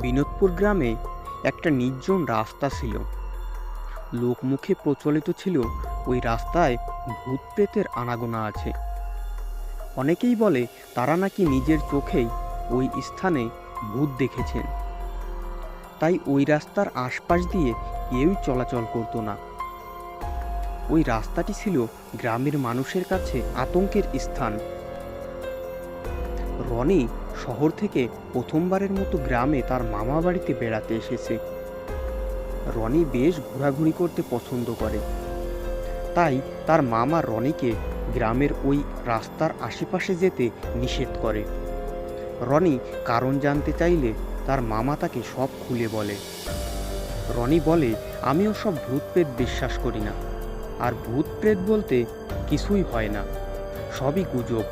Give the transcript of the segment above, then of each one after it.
বিনোদপুর গ্রামে একটা নির্জন রাস্তা ছিল। লোকমুখে প্রচলিত ছিল ওই রাস্তায় ভূত প্রেতের আনাগোনা আছে। অনেকেই বলে তারা নাকি নিজের চোখেই ওই স্থানে ভূত দেখেছেন। তাই ওই রাস্তার আশপাশ দিয়ে কেউই চলাচল করতো না। ওই রাস্তাটি ছিল গ্রামের মানুষের কাছে আতঙ্কের স্থান। রনি শহর থেকে প্রথমবারের মতো গ্রামে তার মামা বাড়িতে বেড়াতে এসেছে। রনি বেশ ঘোরাঘুরি করতে পছন্দ করে। তাই তার মামা রনিকে গ্রামের ওই রাস্তার আশেপাশে যেতে নিষেধ করে। রনি কারণ জানতে চাইলে তার মামা তাকে সব খুলে বলে। রনি বলে, আমিও সব ভূত প্রেত বিশ্বাস করি না। আর ভূত প্রেত বলতে কিছুই হয় না। সবই গুজব।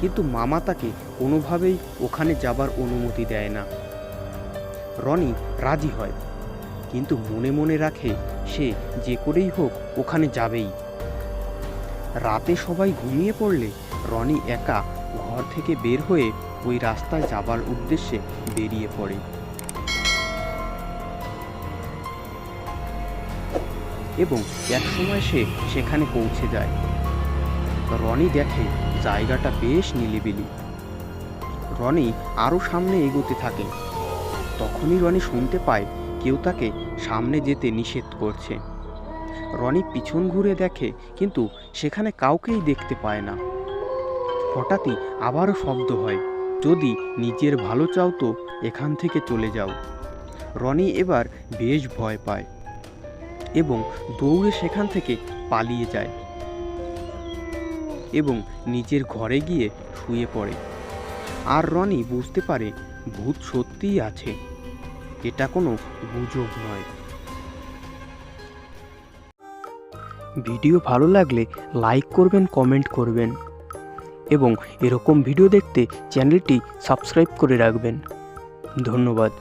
কিন্তু মামা তাকে কোনোভাবেই ওখানে যাবার অনুমতি দেয় না। রনি রাজি হয়, কিন্তু মনে মনে রাখে সে যে করেই হোক ওখানে যাবেই। রাতে সবাই ঘুমিয়ে পড়লে রনি একা ঘর থেকে বের হয়ে ওই রাস্তায় যাবার উদ্দেশ্যে বেরিয়ে পড়ে। এবং একসময় সে সেখানে পৌঁছে যায়। রনি দেখে জায়গাটা বেশ নিলিবিলি। রনি আরও সামনে এগোতে থাকে। তখনই রনি শুনতে পায় কেউ তাকে সামনে যেতে নিষেধ করছে। রনি পিছন ঘুরে দেখে, কিন্তু সেখানে কাউকেই দেখতে পায় না। হঠাৎই আবারও শব্দ হয়, যদি নিজের ভালো চাও তো এখান থেকে চলে যাও। রনি এবার বেশ ভয় পায় এবং দৌড়ে সেখান থেকে পালিয়ে যায়। এবং নিজের ঘরে গিয়ে শুয়ে পড়ে। আর রনি বুঝতে পারে ভূত সত্যিই আছে। এটা কোনো গুজব নয়। ভিডিও ভালো লাগলে লাইক করবেন, কমেন্ট করবেন এবং এরকম ভিডিও দেখতে চ্যানেলটি সাবস্ক্রাইব করে রাখবেন। ধন্যবাদ।